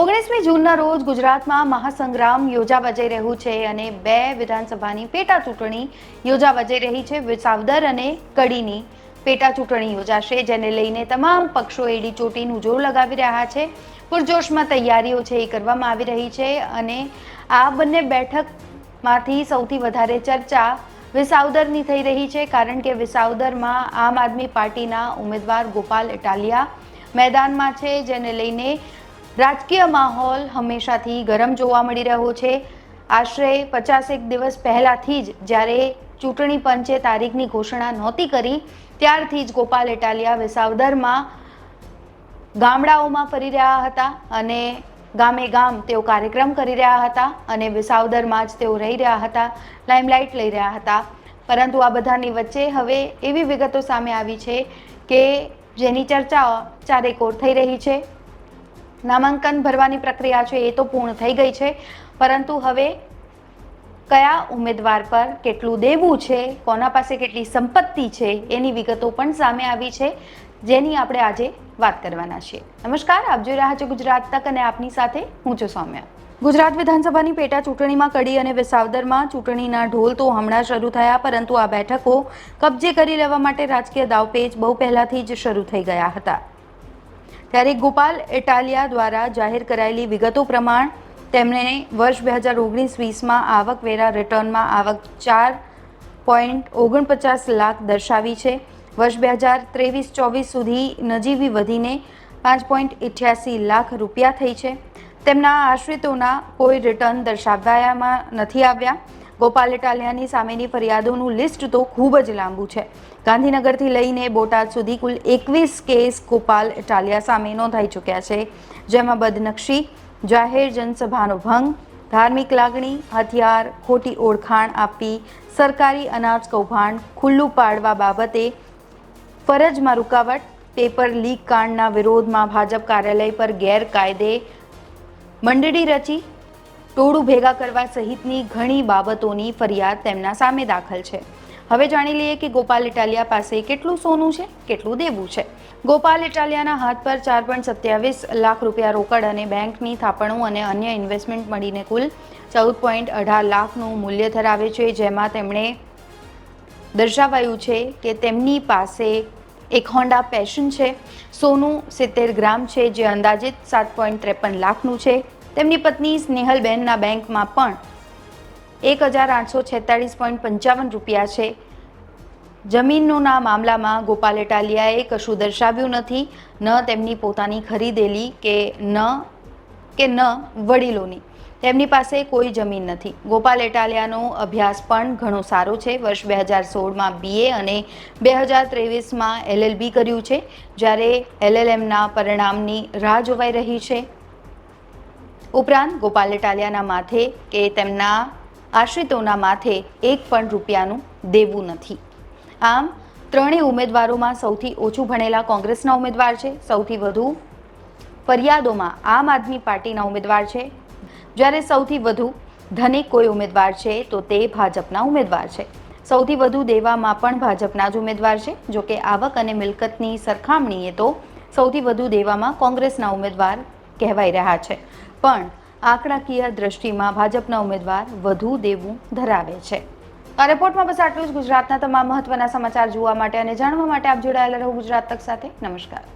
ઓગણીસમી જૂનના રોજ ગુજરાતમાં મહાસંગ્રામ યોજાવા જઈ રહ્યું છે અને બે વિધાનસભાની પેટા ચૂંટણી યોજાવા જઈ રહી છે. વિસાવદર અને કડીની પેટા ચૂંટણી યોજાશે, જેને લઈને તમામ પક્ષો એડી ચોટીનું જોર લગાવી રહ્યા છે. પૂરજોશમાં તૈયારીઓ છે એ કરવામાં આવી રહી છે અને આ બંને બેઠકમાંથી સૌથી વધારે ચર્ચા વિસાવદરની થઈ રહી છે, કારણ કે વિસાવદરમાં આમ આદમી પાર્ટીના ઉમેદવાર ગોપાલ ઇટાલિયા મેદાનમાં છે, જેને લઈને રાજકીય માહોલ હંમેશાથી ગરમ જોવા મળી રહ્યો છે. આશરે પચાસેક દિવસ પહેલાંથી જ જ્યારે ચૂંટણી પંચે તારીખની ઘોષણા નહોતી કરી, ત્યારથી જ ગોપાલ એટાલિયા વિસાવદરમાં ગામડાઓમાં ફરી રહ્યા હતા અને ગામે ગામ તેઓ કાર્યક્રમ કરી રહ્યા હતા અને વિસાવદરમાં જ તેઓ રહી રહ્યા હતા, લાઇમલાઇટ લઈ રહ્યા હતા. પરંતુ આ બધાની વચ્ચે હવે એવી વિગતો સામે આવી છે કે જેની ચર્ચા ચારેકોર થઈ રહી છે. નામાંકન ભરવાની પ્રક્રિયા છે એ તો પૂર્ણ થઈ ગઈ છે. પરંતુ હવે કયા ઉમેદવાર પર કેટલું દેવું છે, કોના પાસે કેટલી સંપત્તિ છે, એની વિગતો પણ સામે આવી છે, જેની આપણે આજે વાત કરવાના છીએ. નમસ્કાર, આપ જોઈ રહ્યા છો ગુજરાત તક અને આપની સાથે હું છું સૌમ્યા. ગુજરાત વિધાનસભાની પેટા ચૂંટણીમાં કડી અને વિસાવદરમાં ચૂંટણીના ઢોલ તો હમણાં શરૂ થયા, પરંતુ આ બેઠકો કબજે કરી લેવા માટે રાજકીય દાવપેચ બહુ પહેલાથી જ શરૂ થઈ ગયા હતા. ત્યારે ગોપાલ ઇટાલિયા દ્વારા જાહેર કરાયેલી વિગતો પ્રમાણ તેમણે વર્ષ બે હજાર ઓગણીસ વીસમાં આવકવેરા રિટર્નમાં આવક ચાર પોઈન્ટ ઓગણપચાસ લાખ દર્શાવી છે. વર્ષ બે હજાર ત્રેવીસ ચોવીસ સુધી નજીવી વધીને પાંચ પોઈન્ટ ઇઠ્યાસી લાખ રૂપિયા થઈ છે. તેમના આશ્રિતોના કોઈ રિટર્ન દર્શાવાયામાં નથી આવ્યા. ગોપાલ ઇટાલિયાની સામેની ફરિયાદોનું લિસ્ટ તો ખૂબ જ લાંબુ છે. ગાંધીનગરથી લઈને બોટાદ સુધી કુલ એકવીસ કેસ ગોપાલ ઇટાલિયા સામે નોંધાઈ ચૂક્યા છે. જેમાં બદનક્ષી, જાહેર જનસભાનો ભંગ, ધાર્મિક લાગણી, હથિયાર, ખોટી ઓળખાણ આપી સરકારી અનાજ કૌભાંડ ખુલ્લું પાડવા બાબતે ફરજમાં રૂકાવટ, પેપર લીક કાંડના વિરોધમાં ભાજપ કાર્યાલય પર ગેરકાયદે મંડળી રચી ટોળું ભેગા કરવા સહિતની ઘણી બાબતોની ફરિયાદ તેમના સામે દાખલ છે. હવે જાણી લઈએ કે ગોપાલ ઇટાલિયા પાસે કેટલું સોનું છે, કેટલું દેવું છે. ગોપાલ ઇટાલિયાના હાથ પર ચાર પોઈન્ટ સત્યાવીસ લાખ રૂપિયા રોકડ અને બેંકની થાપણું અને અન્ય ઇન્વેસ્ટમેન્ટ મળીને કુલ ચૌદ પોઈન્ટ અઢાર લાખનું મૂલ્ય ધરાવે છે, જેમાં તેમણે દર્શાવાયું છે કે તેમની પાસે એક હોન્ડા પેશન છે, સોનું સિત્તેર ગ્રામ છે, જે અંદાજિત સાત પોઈન્ટ ત્રેપન લાખનું છે. તેમની પત્ની સ્નેહલબેનના બેંકમાં પણ એક હજાર આઠસો છેતાળીસ પોઈન્ટ પંચાવન રૂપિયા છે. જમીનોના મામલામાં ગોપાલ એટાલિયાએ કશું દર્શાવ્યું નથી. ન તેમની પોતાની ખરીદેલી કે ન કે ન વડીલોની. તેમની પાસે કોઈ જમીન નથી. ગોપાલ એટાલિયાનો અભ્યાસ પણ ઘણો સારો છે. વર્ષ બે હજાર સોળમાં બીએ અને બે હજાર ત્રેવીસમાં એલએલબી કર્યું છે. જ્યારે એલએલએમના પરિણામની રાહ જોવાઈ રહી છે. ઉપરાંત ગોપાલ ઇટાલિયાના માથે કે તેમના આશ્રિતોના માથે એક પણ રૂપિયાનું દેવું નથી. આમ, ત્રણેય ઉમેદવારોમાં સૌથી ઓછું ભણેલા કોંગ્રેસના ઉમેદવાર છે. સૌથી વધુ ફરિયાદોમાં આમ આદમી પાર્ટીના ઉમેદવાર છે. જ્યારે સૌથી વધુ ધનિક કોઈ ઉમેદવાર છે, તો તે ભાજપના ઉમેદવાર છે. સૌથી વધુ દેવામાં પણ ભાજપના જ ઉમેદવાર છે. જો કે આવક અને મિલકતની સરખામણીએ તો સૌથી વધુ દેવામાં કોંગ્રેસના ઉમેદવાર કહેવાઈ રહ્યા છે. પણ આંકડાકીય દ્રષ્ટિમાં ભાજપના ઉમેદવાર વધુ દેવું ધરાવે છે. આ રિપોર્ટમાં બસ આટલું જ. ગુજરાતના તમામ મહત્વના સમાચાર જોવા માટે અને જાણવા માટે આપ જોડાયેલા રહો ગુજરાત તક સાથે. નમસ્કાર.